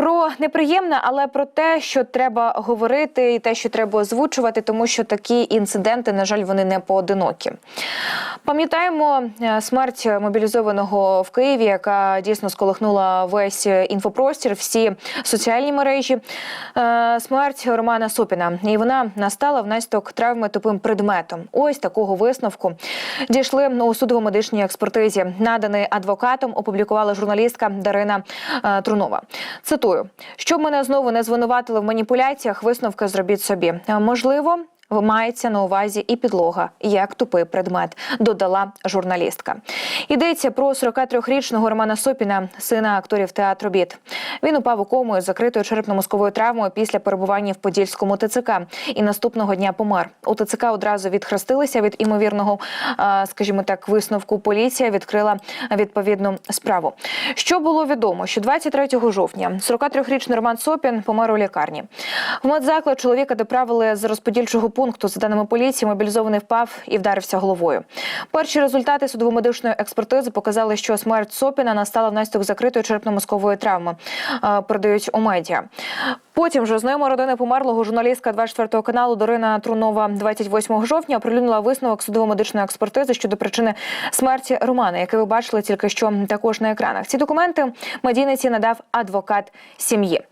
Про неприємне, але про те, що треба говорити, і те, що треба озвучувати, тому що такі інциденти, на жаль, вони не поодинокі. Пам'ятаємо е, смерть мобілізованого в Києві, яка дійсно сколихнула весь інфопростір, всі соціальні мережі. Е, Смерть Романа Сопіна, і вона настала внаслідок травми тупим предметом. Ось такого висновку дійшли у судово-медичній експертизі. Наданий адвокатом опублікувала журналістка Дарина е, Трунова. Цитую: щоб мене знову не звинуватили в маніпуляціях, висновки зробіть собі. Е, Можливо. Мається на увазі і підлога, як тупий предмет, додала журналістка. Йдеться про 43-річного Романа Сопіна, сина акторів театру Біт. Він упав у кому із закритою черепно-мозковою травмою після перебування в Подільському ТЦК і наступного дня помер. У ТЦК одразу відхрестилися від імовірного, скажімо так, висновку. Поліція відкрила відповідну справу. Що було відомо, що 23 жовтня 43-річний Роман Сопін помер у лікарні. В медзаклад чоловіка доправили з розподільчого пункту. За даними поліції, мобілізований впав і вдарився головою. Перші результати судово-медичної експертизи показали, що смерть Сопіна настала внаслідок закритої черепно-мозкової травми. е, Передають у медіа. Потім же знайома родини померлого журналістка 24 каналу Дарина Трунова 28 жовтня оприлюднила висновок судово-медичної експертизи щодо причини смерті Романа, який ви бачили тільки що також на екранах. Ці документи медійниці надав адвокат сім'ї.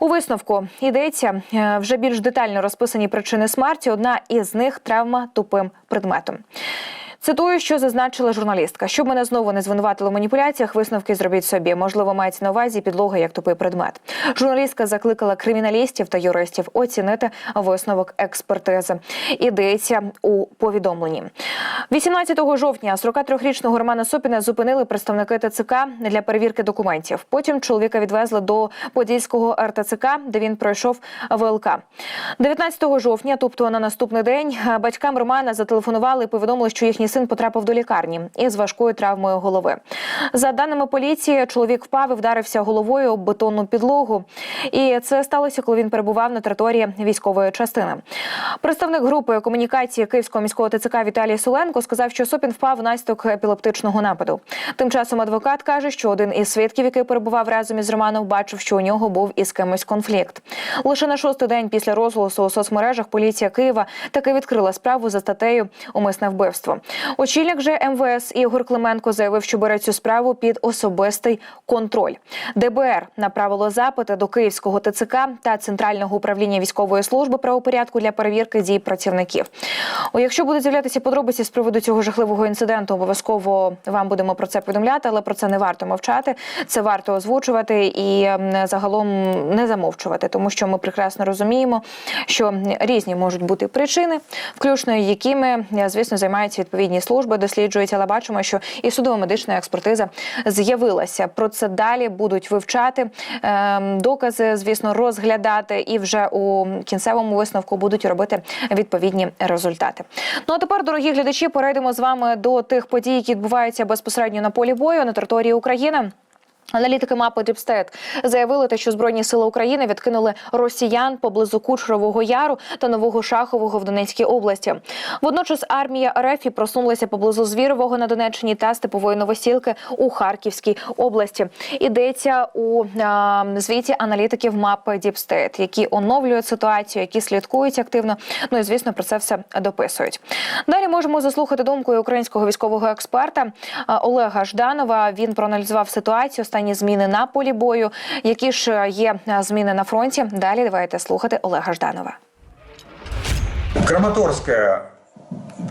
У висновку йдеться е, вже більш детально розписані причини смерті. Одна із них травма тупим предметом. Цитую, що зазначила журналістка. Щоб мене знову не звинуватили в маніпуляціях, висновки зробіть собі. Можливо, мається на увазі підлога як тупий предмет. Журналістка закликала криміналістів та юристів оцінити висновок експертизи. Ідеться у повідомленні. 18 жовтня 43-річного Романа Сопіна зупинили представники ТЦК для перевірки документів. Потім чоловіка відвезли до Подільського РТЦК, де він пройшов ВЛК. 19 жовтня, тобто на наступний день, батькам Романа зателефонували і повідомили, що їхній син потрапив до лікарні із важкою травмою голови. За даними поліції, чоловік впав і вдарився головою об бетонну підлогу. І це сталося, коли він перебував на території військової частини. Представник групи комунікації Київського міського ТЦК Віталій Соленко сказав, що Сопін впав внаслідок епілептичного нападу. Тим часом адвокат каже, що один із свідків, який перебував разом із Романом, бачив, що у нього був із кимось конфлікт. Лише на шостий день після розголосу у соцмережах поліція Києва таки відкрила справу за статтею Умисне вбивство. Очільник же МВС Ігор Клименко заявив, що бере цю справу під особистий контроль. ДБР направило запити до Київського ТЦК та Центрального управління військової служби правопорядку для перевірки дій працівників. О, якщо будуть з'являтися подробиці з приводу цього жахливого інциденту, обов'язково вам будемо про це повідомляти, але про це не варто мовчати. Це варто озвучувати і загалом не замовчувати, тому що ми прекрасно розуміємо, що різні можуть бути причини, включно якими, е, звісно, займаються відповідні служби, досліджують, але бачимо, що і судово-медична експертиза з'явилася. Про це далі будуть вивчати ем, звісно, розглядати, і вже у кінцевому висновку будуть робити відповідні результати. Ну а тепер, дорогі глядачі, перейдемо з вами до тих подій, які відбуваються безпосередньо на полі бою на території України. Аналітики мапи Діпстейт заявили, те, що збройні сили України відкинули росіян поблизу Кучерового Яру та Нового Шахового в Донецькій області. Водночас армія РФ просунулася поблизу Звірового на Донеччині та Степової Новосілки у Харківській області. Йдеться у а, звіті аналітиків мапи Діпстейт, які оновлюють ситуацію, які слідкують активно. Ну і звісно про це все дописують. Далі можемо заслухати думку українського військового експерта Олега Жданова. Він проаналізував ситуацію, останні зміни на полі бою. Які ж є а, зміни на фронті? Далі давайте слухати Олега Жданова. Краматорская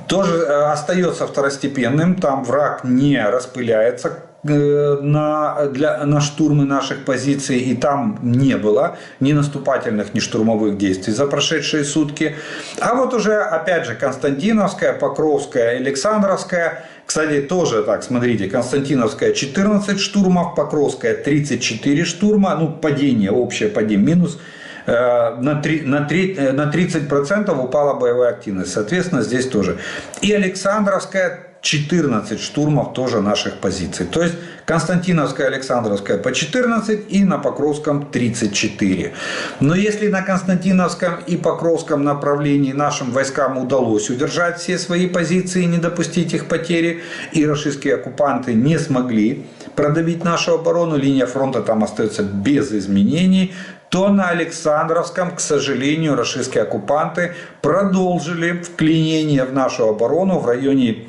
тоже э, остается второстепенным, там враг не распыляется э, на, для, на штурмы наших позиций, и там не было ни наступательных, ни штурмовых действий за прошедшие сутки. А вот уже, опять же, Константиновская, Покровская, Александровская, кстати, тоже так, смотрите, Константиновская 14 штурмов, Покровская 34 штурма, ну, падение, общее падение, минус э, на, три- на, три- э, на 30% упала боевая активность. Соответственно, здесь тоже. И Александровская 14 штурмов тоже наших позиций. То есть Константиновская, Александровская по 14 и на Покровском 34. Но если на Константиновском и Покровском направлении нашим войскам удалось удержать все свои позиции и не допустить их потери, и российские оккупанты не смогли продавить нашу оборону, линия фронта там остается без изменений, то на Александровском, к сожалению, российские оккупанты продолжили вклинение в нашу оборону в районе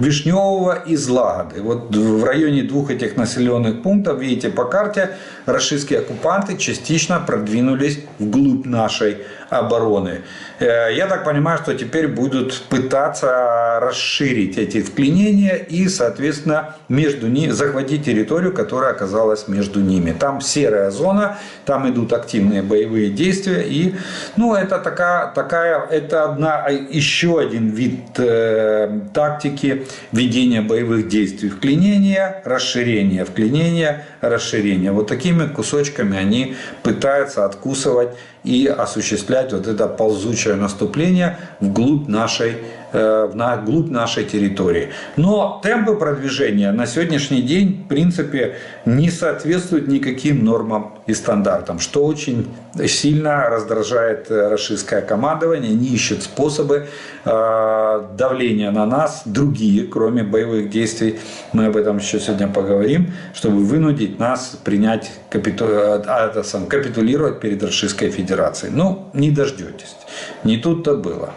Вишневого и Злагоды. Вот в районе двух этих населенных пунктов, видите по карте, российские оккупанты частично продвинулись вглубь нашей обороны. Э, Я так понимаю, что теперь будут пытаться расширить эти вклинения и, соответственно, между ними захватить территорию, которая оказалась между ними. Там серая зона, там идут активные боевые действия. И, ну, это такая, такая это одна, еще один вид э, тактики ведения боевых действий. Вклинение, расширение, вклинение, расширение. Вот такими кусочками они пытаются откусывать и осуществлять вот это ползучее наступление вглубь нашей, на- вглубь нашей территории. Но темпы продвижения на сегодняшний день, в принципе, не соответствуют никаким нормам и стандартам, что очень сильно раздражает э, российское командование. Они ищут способы э, давления на нас, другие, кроме боевых действий. Мы об этом еще сегодня поговорим, чтобы вынудить нас принять капиту... э, а, это сам, капитулировать перед Российской Федерацией. Ну, не дождетесь. Не тут-то было.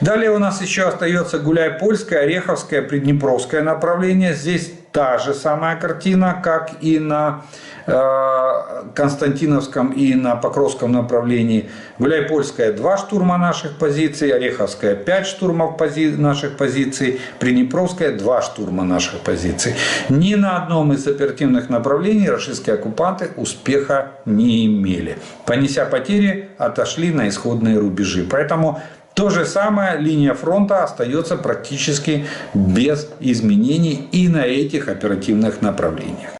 Далее у нас еще остается Гуляй-Польское, Ореховское, Приднепровское направление. Здесь та же самая картина, как и на э, Константиновском и на Покровском направлении. Гуляй-Польская 2 штурма наших позиций, Ореховская 5 штурмов пози- наших позиций, Приднепровская 2 штурма наших позиций. Ни на одном из оперативных направлений российские оккупанты успеха не имели. Понеся потери, отошли на исходные рубежи. Поэтому то же самое, линия фронта остается практически без изменений и на этих оперативных направлениях.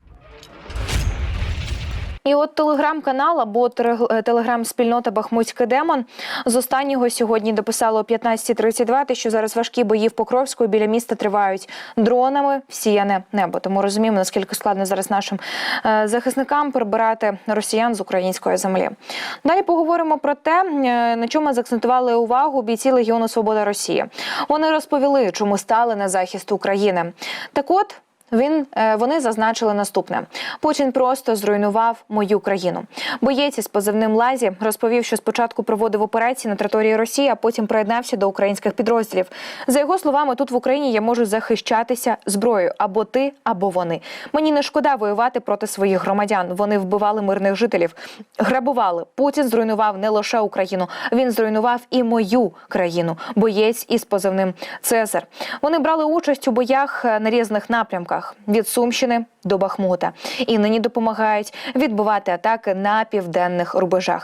І от телеграм-канал або е, телеграм-спільнота Бахмутський демон з останнього сьогодні дописало о 15.32, те, що зараз важкі бої в Покровську біля міста тривають дронами всіяне небо. Тому розуміємо, наскільки складно зараз нашим е, захисникам прибирати росіян з української землі. Далі поговоримо про те, е, на чому заакцентували увагу бійці Легіону Свобода Росії. Вони розповіли, чому стали на захист України. Так от. Він е, вони зазначили наступне: Путін просто зруйнував мою країну. Боєць із позивним лазі розповів, що спочатку проводив операції на території Росії, а потім приєднався до українських підрозділів. За його словами, тут в Україні я можу захищатися зброєю або ти, або вони. Мені не шкода воювати проти своїх громадян. Вони вбивали мирних жителів, грабували. Путін зруйнував не лише Україну, він зруйнував і мою країну. Боєць із позивним Цезар. Вони брали участь у боях е, на різних напрямках від Сумщини до Бахмута і нині допомагають відбивати атаки на південних рубежах.